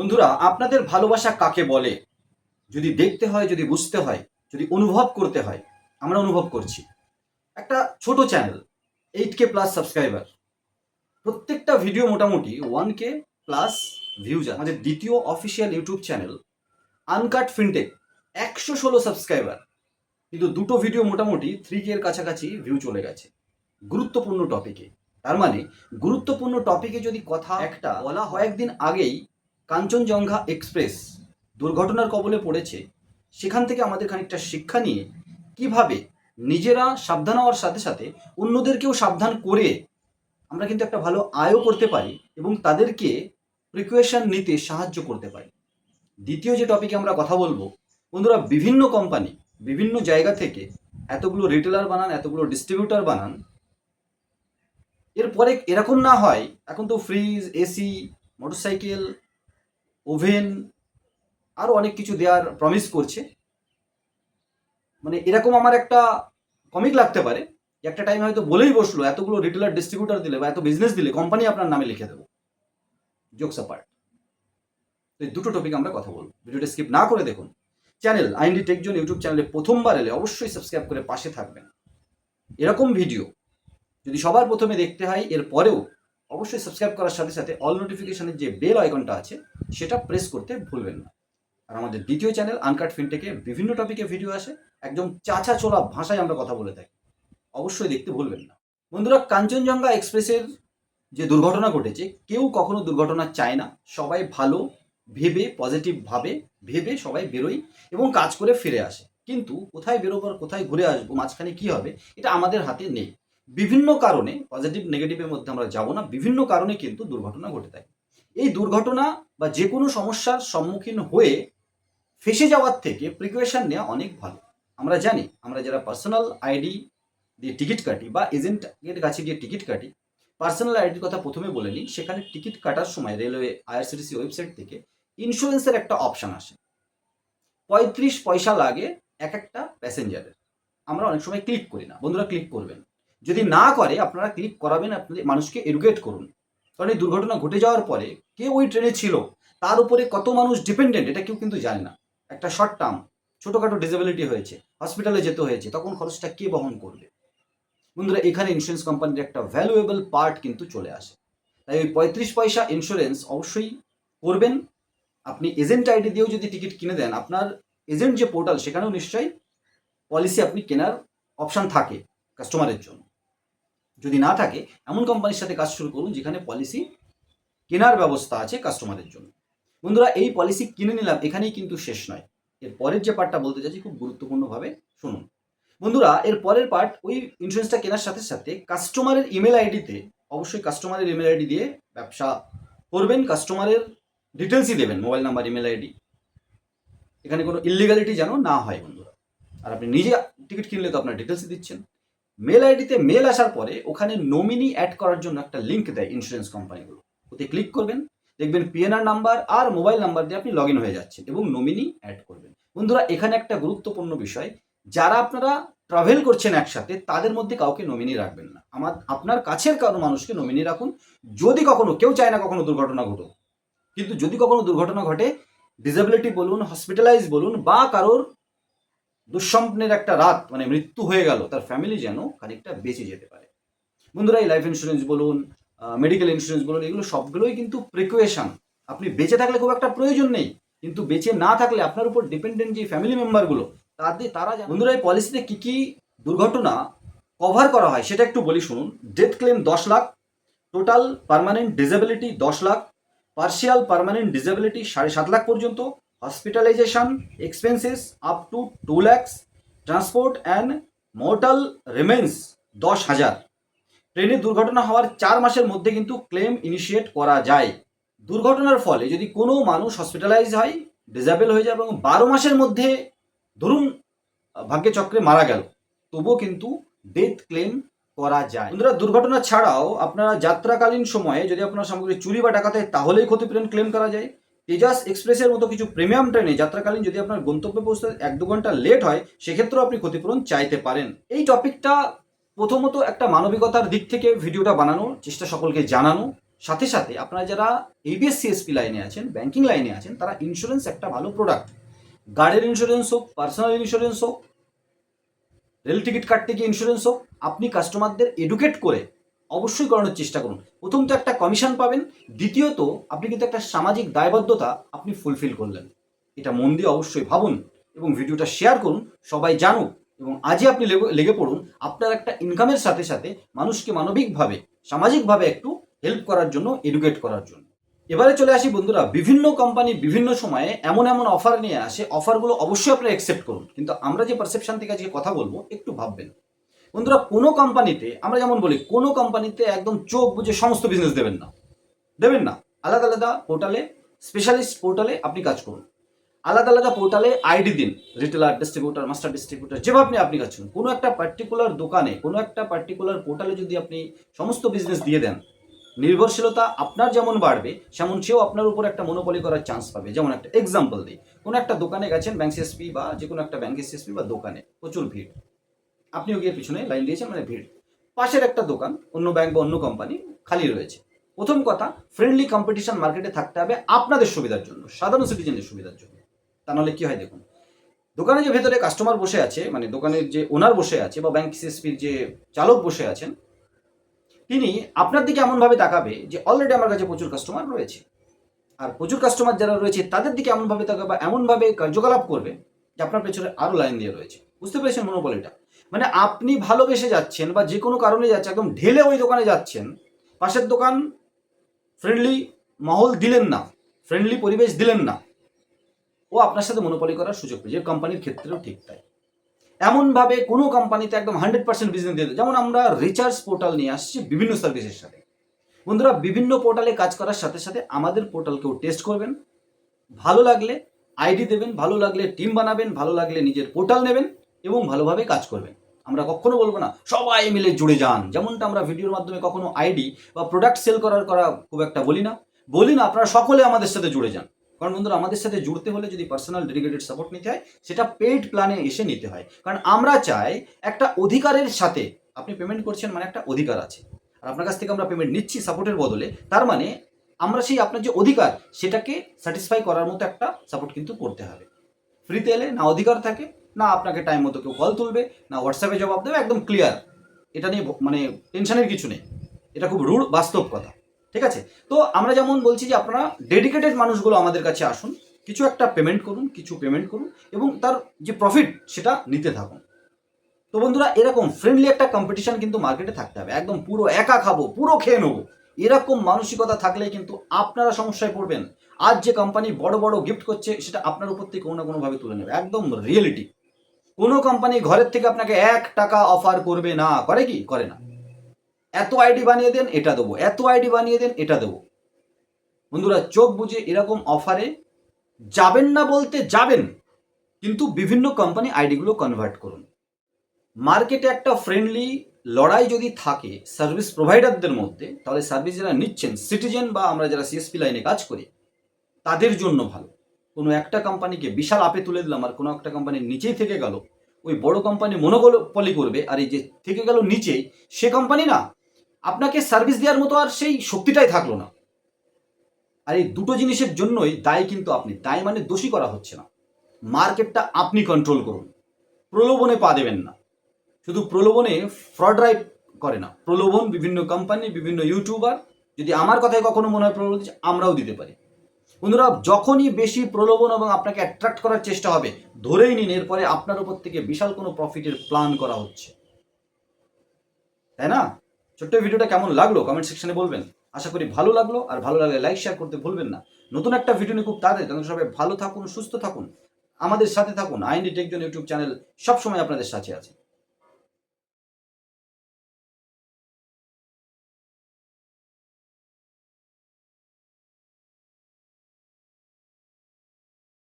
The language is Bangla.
বন্ধুরা, আপনাদের ভালোবাসা কাকে বলে? যদি দেখতে হয়, যদি বুঝতে হয়, যদি অনুভব করতে হয়, আমরা অনুভব করছি। একটা ছোট channel eight K plus subscriber প্রত্যেকটা ভিডিও মোটামুটি ওয়ান কে প্লাস ভিউজ আমাদের দ্বিতীয় official YouTube channel uncut fintech একশো ষোলো সাবস্ক্রাইবার কিন্তু দুটো ভিডিও মোটামুটি থ্রি কে এর কাছাকাছি ভিউ চলে গেছে। গুরুত্বপূর্ণ টপিকে তার মানে গুরুত্বপূর্ণ টপিকে যদি কথা একটা বলা হয় একদিন আগেই কাঞ্চনজঙ্ঘা এক্সপ্রেস দুর্ঘটনার কবলে পড়েছে। সেখান থেকে আমাদের খানিকটা শিক্ষা নিয়ে কীভাবে নিজেরা সাবধান হওয়ার সাথে সাথে অন্যদেরকেও সাবধান করে আমরা কিন্তু একটা ভালো আয়ও করতে পারি এবং তাদেরকে প্রিকুয়েশন নিতে সাহায্য করতে পারি। দ্বিতীয় যে টপিকে আমরা কথা বলব, বন্ধুরা বিভিন্ন কোম্পানি বিভিন্ন জায়গা থেকে এতগুলো রিটেলার বানান, এতগুলো ডিস্ট্রিবিউটার বানান। এরপরে এরকম না হয়, এখন তো ফ্রিজ এসি মোটরসাইকেল ওভেন আরও অনেক কিছু দেওয়ার প্রমিস করছে। মানে এরকম আমার একটা কমিক লাগতে পারে একটা টাইম হয়তো বলেই বসল, এতগুলো রিটেলার ডিস্ট্রিবিউটার দিলে বা এত বিজনেস দিলে কোম্পানি আপনার নামে লিখে দেবো। জোকস অ্যাপার্ট তো এই দুটো টপিক আমরা কথা বলব। ভিডিওটা স্কিপ না করে দেখুন। চ্যানেল আইনডি টেকজন ইউটিউব চ্যানেলে প্রথমবার এলে অবশ্যই সাবস্ক্রাইব করে পাশে থাকবেন। এরকম ভিডিও যদি সবার প্রথমে দেখতে হয় এর পরেও অবশ্যই সাবস্ক্রাইব করার সাথে সাথে অল নোটিফিকেশনের যে বেল আইকনটা আছে সেটা প্রেস করতে ভুলবেন না। আর আমাদের দ্বিতীয় চ্যানেল আনকাট ফিনটেকে বিভিন্ন টপিকে ভিডিও আসে। একদম চাচা চোলা ভাষায় আমরা কথা বলে থাকি। অবশ্যই দেখতে ভুলবেন না। বন্ধুরা, কাঞ্চনজঙ্ঘা এক্সপ্রেসের যে দুর্ঘটনা ঘটেছে, কেউ কখনো দুর্ঘটনা চায় না। সবাই ভালো, ভেবে পজিটিভ ভাবে সবাই বেরোয় এবং কাজ করে ফিরে আসে। কিন্তু কোথায় বেরোবো আর কোথায় ঘুরে আসব, মাঝখানে কি হবে, এটা আমাদের হাতে নেই। বিভিন্ন কারণে পজিটিভ নেগেটিভের মধ্যে আমরা যাব না। বিভিন্ন কারণে কিন্তু দুর্ঘটনা ঘটে থাকে। এই দুর্ঘটনা বা যে কোনো সমস্যার সম্মুখীন হয়ে ফেসে যাওয়ার থেকে প্রিকুয়েশন নেওয়া অনেক ভালো। আমরা জানি, আমরা যারা পার্সোনাল আইডি দিয়ে টিকিট কাটি বা এজেন্টের কাছে গিয়ে টিকিট কাটি পার্সোনাল আইডির কথা প্রথমে বলে নিই, সেখানে টিকিট কাটার সময় রেলওয়ে আইআরসিটিসি ওয়েবসাইট থেকে ইন্স্যুরেন্সের একটা অপশান আসে। পঁয়ত্রিশ পয়সা লাগে এক একটা প্যাসেঞ্জারের আমরা অনেক সময় ক্লিক করি না। বন্ধুরা ক্লিক করবেন। যদি না করে, আপনারা ক্লিক করাবেন আপনাদের মানুষকে এডুকেট করুন। কারণ এই দুর্ঘটনা ঘটে যাওয়ার পরে কে ওই ট্রেনে ছিল? তার উপরে কত মানুষ ডিপেন্ডেন্ট এটা কেউ কিন্তু জানে না। একটা শর্ট টার্ম ছোটোখাটো ডিসেবিলিটি হয়েছে হসপিটালে যেতে হয়েছে, তখন খরচটা কে বহন করবে? বন্ধুরা, এখানে ইন্স্যুরেন্স কোম্পানির একটা ভ্যালুয়েবল পার্ট কিন্তু চলে আসে। তাই ওই পঁয়ত্রিশ পয়সা ইন্স্যুরেন্স অবশ্যই করবেন। আপনি এজেন্ট আইডি দিয়েও যদি টিকিট কিনে দেন, আপনার এজেন্ট যে পোর্টাল সেখানেও নিশ্চয়ই পলিসি আপনি কেনার অপশান থাকে কাস্টমারের জন্য। যদি না থাকে, এমন কোম্পানির সাথে কাজ শুরু করুন যেখানে পলিসি কেনার ব্যবস্থা আছে কাস্টমারের জন্য। বন্ধুরা, এই পলিসি কিনে নিলাম, এখানেই কিন্তু শেষ নয়। এর পরের যে পার্টটা বলতে চাচ্ছি খুব গুরুত্বপূর্ণভাবে শুনুন। বন্ধুরা, এর পরের পার্ট ওই ইন্স্যুরেন্সটা কেনার সাথে সাথে কাস্টমারের ইমেল আইডিতে অবশ্যই কাস্টমারের ইমেল আইডি দিয়ে ব্যবসা করবেন কাস্টমারের ডিটেলসই দেবেন মোবাইল নাম্বার ইমেল আইডি এখানে কোনো ইলিগালিটি যেন না হয়, বন্ধুরা। আর আপনি নিজে টিকিট কিনলে তো আপনার ডিটেলসই দিচ্ছেন। মেল আইডিতে মেল আসার পরে ওখানে নমিনি অ্যাড করার জন্য একটা লিঙ্ক দেয় ইন্স্যুরেন্স কোম্পানিগুলো ওতে ক্লিক করবেন, দেখবেন পিএনআর নাম্বার আর মোবাইল নাম্বার দিয়ে আপনি লগ ইন হয়ে যাচ্ছেন এবং নমিনি অ্যাড করবেন। বন্ধুরা, এখানে একটা গুরুত্বপূর্ণ বিষয়, যারা আপনারা ট্রাভেল করছেন একসাথে, তাদের মধ্যে কাউকে নমিনি রাখবেন না। আমার, আপনার কাছের কারও মানুষকে নমিনি রাখুন। যদি কখনো, কেউ চায় না কখনো দুর্ঘটনা ঘটুক। কিন্তু যদি কখনো দুর্ঘটনা ঘটে ডিসেবিলিটি বলুন হসপিটালাইজ বলুন, বা কারোর দুঃস্বপ্নের একটা রাত মানে মৃত্যু হয়ে গেল, তার ফ্যামিলি যেন খানিকটা বেঁচে যেতে পারে। বন্ধুরা, এই লাইফ ইন্স্যুরেন্স বলুন মেডিকেল ইন্স্যুরেন্স বলুন, এগুলো সবগুলোই কিন্তু প্রিকুয়েশন আপনি বেঁচে থাকলে খুব একটা প্রয়োজন নেই, কিন্তু বেঁচে না থাকলে আপনার উপর ডিপেন্ডেন্ট যে ফ্যামিলি মেম্বারগুলো তাদের, তারা বন্ধুরা, এই পলিসিতে কী কী দুর্ঘটনা কভার করা হয়, সেটা একটু বলি শুনুন। ডেথ ক্লেম দশ লাখ টোটাল পারমানেন্ট ডিসেবিলিটি দশ লাখ পার্শিয়াল পার্মানেন্ট ডিসেবিলিটি সাড়ে সাত লাখ পর্যন্ত hospitalisation expenses up to two lakhs transport and mortal remains দশ হাজার। ট্রেনে দুর্ঘটনা হওয়ার চার মাসের মধ্যে কিন্তু ক্লেম ইনিশিয়েট করা যায়। দুর্ঘটনার ফলে যদি কোনো মানুষ হসপিটালাইজ হয় ডিসেবল হয়ে যায় এবং বারো মাসের মধ্যে ধরুন আহ, ভাগ্যে চক্রে মারা গেল তবুও কিন্তু ডেথ ক্লেম করা যায়। বন্ধুরা দুর্ঘটনা ছাড়াও আপনারা যাত্রাকালীন সময়ে যদি আপনার সামগ্রী চুরি বা ডাকাতে তাহলেই ক্ষতিপূরণ ক্লেম করা যায়। তেজাস এক্সপ্রেসের মতো কিছু প্রিমিয়াম ট্রেনে যাত্রাকালীন যদি আপনার গন্তব্যে পৌঁছতে এক দু ঘণ্টা লেট হয়, সেক্ষেত্রেও আপনি ক্ষতিপূরণ চাইতে পারেন। এই টপিকটা প্রথমত একটা মানবিকতার দিক থেকে ভিডিওটা বানানোর চেষ্টা সকলকে জানানো। সাথে সাথে আপনারা যারা এবিএস সিএসপি লাইনে আছেন ব্যাংকিং লাইনে আছেন, তারা ইন্স্যুরেন্স একটা ভালো প্রোডাক্ট গাড়ির ইন্স্যুরেন্স হোক পার্সোনাল ইন্স্যুরেন্স হোক রেল টিকিট কাটতে গিয়ে ইন্স্যুরেন্স হোক, আপনি কাস্টমারদের এডুকেট করে অবশ্যই করানোর চেষ্টা করুন। প্রথম তো একটা কমিশন পাবেন, দ্বিতীয়ত আপনি কিন্তু একটা সামাজিক দায়বদ্ধতা আপনি ফুলফিল করলেন। এটা মন দিয়ে অবশ্যই ভাবুন এবং ভিডিওটা শেয়ার করুন, সবাই জানুক এবং আজই আপনি লেগে- পড়ুন, আপনার একটা ইনকামের সাথে সাথে মানুষকে মানবিকভাবে, সামাজিকভাবে একটু হেল্প করার জন্য এডুকেট করার জন্য। এবারে চলে আসি বন্ধুরা, বিভিন্ন কোম্পানি বিভিন্ন সময়ে এমন এমন অফার নিয়ে আসে। অফারগুলো অবশ্যই আপনারা অ্যাকসেপ্ট করুন। কিন্তু আমরা যে পারসেপশন থেকে আজকে কথা বলব, একটু ভাববেন। বন্ধুরা, কোনো কোম্পানিতে, আমরা যেমন বলি, কোনো কোম্পানিতে একদম চোখ বুঝে সমস্ত বিজনেস দেবেন না। দেবেন না। আলাদা আলাদা পোর্টালে স্পেশালিস্ট পোর্টালে আপনি কাজ করুন। আলাদা আলাদা পোর্টালে আইডি দিন। রিটেলার ডিস্ট্রিবিউটার মাস্টার ডিস্ট্রিবিউটার যেভাবে আপনি আপনি কাজ করুন। কোনো একটা পার্টিকুলার দোকানে, কোনো একটা পার্টিকুলার পোর্টালে যদি আপনি সমস্ত বিজনেস দিয়ে দেন, নির্ভরশীলতা আপনার যেমন বাড়বে, সেমন সেও আপনার উপর একটা মনোপলি করার চান্স পাবে। যেমন একটা এক্সাম্পল দিই। কোনো একটা দোকানে গেছেন ব্যাংক সিএসপি বা যে কোনো একটা ব্যাংক সিএসপি বা দোকানে, প্রচুর ভিড়। আপনিও গিয়ে পিছনে লাইন দিয়েছেন মানে ভিড়। পাশের একটা দোকান, অন্য ব্যাংক বা অন্য কোম্পানি খালি রয়েছে। প্রথম কথা ফ্রেন্ডলি কম্পিটিশন মার্কেটে থাকতে হবে আপনাদের সুবিধার জন্য, সাধারণ সিটিজেনের সুবিধার জন্য। তা নাহলে কি হয় দেখুন, দোকানে যে ভেতরে কাস্টমার বসে আছে মানে দোকানের যে ওনার বসে আছে বা ব্যাংক সিএসপির যে চালক বসে আছেন, তিনি আপনার দিকে এমনভাবে তাকাবে যে অলরেডি আমার কাছে প্রচুর কাস্টমার রয়েছে। আর প্রচুর কাস্টমার যারা রয়েছে, তাদের দিকে এমনভাবে তাকাবে এমনভাবে কার্যকলাপ করবে যে আপনার পেছনে আরও লাইন দিয়ে রয়েছে। বুঝতে পেরেছেন মনোবলিটা মানে আপনি ভালোবেসে যাচ্ছেন বা যে কোনো কারণে যাচ্ছেন, একদম ঢেলে ওই দোকানে যাচ্ছেন, পাশের দোকান ফ্রেন্ডলি মহল দিলেন না ফ্রেন্ডলি পরিবেশ দিলেন না, ও আপনার সাথে মনোপলি করার সুযোগ পেয়ে যে কোম্পানির ক্ষেত্রেও ঠিক তাই। এমনভাবে কোনো কোম্পানিতে একদম হান্ড্রেড পার্সেন্ট বিজনেস দিয়ে যেমন আমরা রিচার্জ পোর্টাল নিয়ে আসছি বিভিন্ন সার্ভিসের সাথে। বন্ধুরা, বিভিন্ন পোর্টালে কাজ করার সাথে সাথে আমাদের পোর্টালকেও টেস্ট করবেন। ভালো লাগলে আইডি দেবেন, ভালো লাগলে টিম বানাবেন, ভালো লাগলে নিজের পোর্টাল নেবেন। এবং ভালোভাবে কাজ করবেন। আমরা কখনো বলব না, সবাই মিলে জুড়ে যান। যেমনটা আমরা ভিডিওর মাধ্যমে কখনো আইডি বা প্রোডাক্ট সেল করার করা খুব একটা বলি না। বলি না, আপনারা সকলে আমাদের সাথে জুড়ে যান। কারণ বন্ধুরা, আমাদের সাথে জুড়তে হলে যদি পার্সোনাল ডেডিকেটেড সাপোর্ট নিতে হয়, সেটা পেইড প্ল্যানে এসে নিতে হয়। কারণ আমরা চাই একটা অধিকারের সাথে আপনি পেমেন্ট করছেন মানে একটা অধিকার আছে। আর আপনার কাছ থেকে আমরা পেমেন্ট নিচ্ছি সাপোর্টের বদলে, তার মানে আমরা সেই আপনার যে অধিকার, সেটাকে স্যাটিসফাই করার মতো একটা সাপোর্ট কিন্তু করতে হবে। ফ্রিতে এলে না অধিকার থাকে না আপনাকে টাইম মতো কেউ কল তুলবে, না হোয়াটসঅ্যাপে জবাব দেবে, একদম ক্লিয়ার এটা নিয়ে মানে টেনশনের কিছু নেই। এটা খুব রুড় বাস্তব কথা। ঠিক আছে? তো আমরা যেমন বলছি যে আপনারা ডেডিকেটেড মানুষগুলো আমাদের কাছে আসুন, কিছু একটা পেমেন্ট করুন, কিছু পেমেন্ট করুন, এবং তার যে প্রফিট সেটা নিতে থাকুন। তো বন্ধুরা, এরকম ফ্রেন্ডলি একটা কম্পিটিশন কিন্তু মার্কেটে থাকতে হবে। একদম পুরো একা খাব, পুরো খেয়ে নেব। এরকম মানসিকতা থাকলে কিন্তু আপনারা সমস্যায় পড়বেন। আজ যে কোম্পানি বড় বড় গিফট করছে, সেটা আপনার উপর থেকে কোনো না কোনোভাবে তুলে নেবে। একদম রিয়েলিটি কোনো কোম্পানি ঘরের থেকে আপনাকে এক টাকা অফার করবে না। করে কি? করে না। এত আইডি বানিয়ে দেন, এটা দেবো। এত আইডি বানিয়ে দেন, এটা দেবো। বন্ধুরা, চোখ বুঝে এরকম অফারে যাবেন না বলতে যাবেন, কিন্তু বিভিন্ন কোম্পানি আইডিগুলো কনভার্ট করুন। মার্কেটে একটা ফ্রেন্ডলি লড়াই যদি থাকে সার্ভিস প্রোভাইডারদের মধ্যে, তাহলে সার্ভিস যারা নিচ্ছেন সিটিজেন বা আমরা যারা সিএসপি লাইনে কাজ করি, তাদের জন্য ভালো। কোনো একটা কোম্পানিকে বিশাল আপে তুলে দিলাম আর কোনো একটা কোম্পানির নিচেই থেকে গেল, ওই বড় কোম্পানি মনোপলি করবে আর এই যে থেকে গেল নিচেই, সে কোম্পানি না আপনাকে সার্ভিস দেওয়ার মতো আর সেই শক্তিটাই থাকল না। আর এই দুটো জিনিসের জন্যই দায় কিন্তু আপনি, দায় মানে দোষী করা হচ্ছে না। মার্কেটটা আপনি কন্ট্রোল করুন, প্রলোভনে পা দেবেন না। শুধু প্রলোভনে ফ্রড রাইট করে না, প্রলোভন বিভিন্ন কোম্পানি বিভিন্ন ইউটিউবার যদি আমার কথায় কখনো মনে হয় প্রলোভন আমরাও দিতে পারি। বন্ধুরা, যখনই বেশি প্রলোভন এবং আপনাকে অ্যাট্রাক্ট করার চেষ্টা হবে, ধরেই নিন এরপরে আপনার উপর থেকে বিশাল কোনো প্রফিটের প্ল্যান করা হচ্ছে। তাই না? ছোট্ট ভিডিওটা কেমন লাগল কমেন্ট সেকশনে বলবেন। আশা করি ভালো লাগল, আর ভালো লাগলে লাইক শেয়ার করতে ভুলবেন না। নতুন একটা ভিডিও নিয়ে খুব তাড়াতাড়ি তখন সবাই ভালো থাকুন, সুস্থ থাকুন। আমাদের সাথে থাকুন আইএনডি টেকজন ইউটিউব চ্যানেল সবসময় আপনাদের সাথে আছে।